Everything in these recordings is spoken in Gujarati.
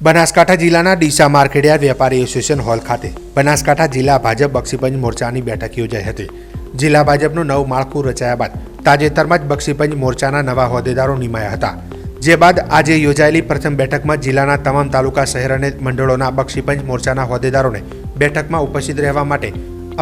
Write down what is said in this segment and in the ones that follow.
બનાસકાંઠા જિલ્લાના ડીસા માર્કેટયાર્ડ વેપારી એસોસિએશન હોલ ખાતે બનાસકાંઠા જિલ્લા ભાજપ બક્ષીપંચ મોરચાની બેઠક યોજાઈ હતી. જિલ્લા ભાજપનું નવું માળખું રચાયા બાદ તાજેતરમાં જ બક્ષીપંચ મોરચાના નવા હોદ્દેદારો નિમાયા હતા. જે બાદ આજે યોજાયેલી પ્રથમ બેઠકમાં જિલ્લાના તમામ તાલુકા શહેર અને મંડળોના બક્ષીપંચ મોરચાના હોદ્દેદારોને બેઠકમાં ઉપસ્થિત રહેવા માટે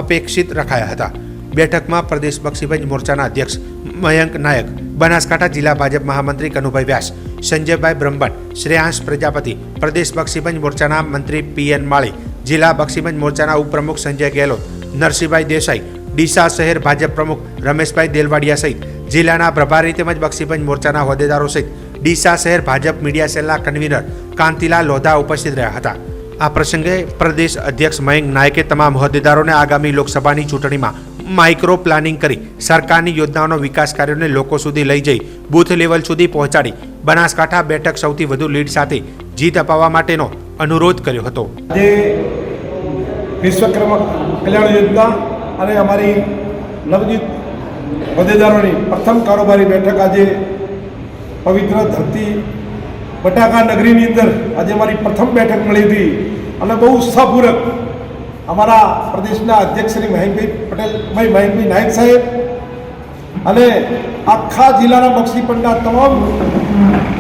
અપેક્ષિત રખાયા હતા. બેઠકમાં પ્રદેશ બક્ષીપંચ મોરચાના અધ્યક્ષ મયંક નાયક, બનાસકાંઠા જિલ્લા ભાજપ મહામંત્રી કનુભાઈ વ્યાસ સંજયભાઈ બ્રહ્મભટ્ટ શ્રેયાંશ પ્રજાપતિ, પ્રદેશ બક્ષીબંજ મોરચાના મંત્રી પીએન માળી, જિલ્લા બક્ષીપંચ મોરચાના ઉપપ્રમુખ સંજય ગેહલોત, નરસિંહભાઈ દેસાઈ, ડીસા શહેર ભાજપ પ્રમુખ રમેશભાઈ દેલવાડિયા સહિત જિલ્લાના પ્રભારી તેમજ બક્ષીબંજ મોરચાના હોદ્દેદારો સહિત ડીસા શહેર ભાજપ મીડિયા સેલના કન્વીનર કાંતિલાલ લોધા ઉપસ્થિત રહ્યા હતા. આ પ્રસંગે પ્રદેશ અધ્યક્ષ મયંક નાયકે તમામ હોદ્દેદારોને આગામી લોકસભાની ચૂંટણીમાં માઇક્રો પ્લાનિંગ કરી સરકારની યોજનાઓનો વિકાસ કાર્યોને લોકો સુધી લઈ જઈ બૂથ લેવલ સુધી પહોંચાડી બનાસકાંઠા બેઠક સૌથી વધુ લીડ સાથે જીત અપાવવા માટેનો અનુરોધ કર્યો હતો. આજે વિશ્વકર્મા કલ્યાણ યોજના અને અમારી નવજીત હોદ્દેદારોની પ્રથમ કારોબારી બેઠક આજે પવિત્ર ધરતી બટાકા નગરીની અંદર આજે અમારી પ્રથમ બેઠક મળી હતી. અને બહુ ઉત્સાહપૂર્વક અમારા પ્રદેશના અધ્યક્ષ શ્રી મહેન્દ્રભાઈ પટેલ, ભાઈ મહેન્દ્રભાઈ નાયક સાહેબ અને આખા જિલ્લાના બક્ષી બક્ષીપંડના તમામ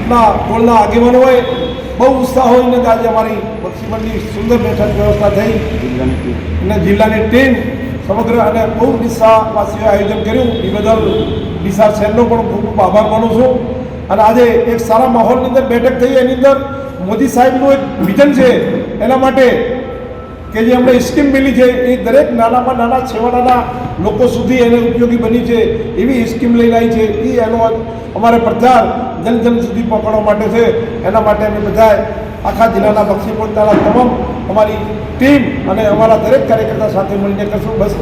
ના ટોળના હોય, બહુ ઉત્સાહ હોઈને આજે અમારી બક્ષીપંડની સુંદર બેઠક વ્યવસ્થા થઈ. અને જિલ્લાની ટીમ સમગ્ર અને બહુ ડીસાવાસીઓએ આયોજન કર્યું. એ બદલ ડીસા શહેરનો પણ ખૂબ ખૂબ આભાર માનું છું. અને આજે એક સારા માહોલની અંદર બેઠક થઈ. એની અંદર મોદી સાહેબનું એક વિઝન છે. એના માટે કે જે હમણાં સ્કીમ મિલી છે એ દરેક નાનામાં નાના છેવાડાના લોકો સુધી એને ઉપયોગી બની છે. એવી સ્કીમ લઈને આવી છે. એ એનો અમારે પ્રચાર જન જન સુધી પહોંચાડવા માટે છે. એના માટે અમે બધાએ આખા જિલ્લાના બક્ષી પોતાના તમામ અમારી ટીમ અને અમારા દરેક કાર્યકર્તા સાથે મળીને કરશું. બસ